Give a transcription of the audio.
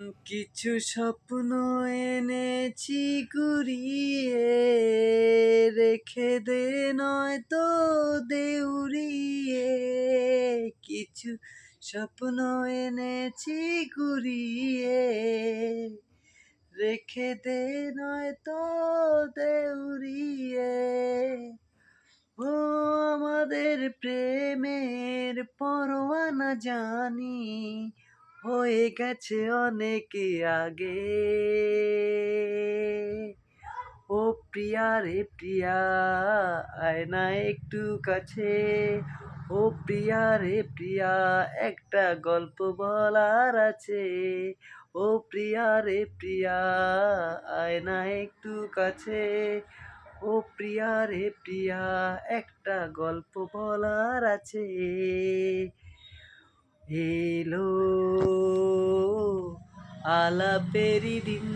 কিছু স্বপ্ন এনেছি কুড়িয়ে রেখে দে নয় তো দেউরিয়ে কিছু স্বপ্ন এনেছি কুড়িয়ে রেখে দে নয় তো দেউরিয়ে ও আমাদের প্রেমের পরোয়ানা জানি। হয়ে গেছে অনেক আগে। ও প্রিয়া রে প্রিয়া, আয় না একটু কাছে। ও প্রিয়া রে প্রিয়া, একটা গল্প বলার আছে। ও প্রিয়া রে প্রিয়া, আয় না একটু কাছে। ও প্রিয়া রে প্রিয়া, একটা গল্প বলার আছে। এলো আলাপেরি দিন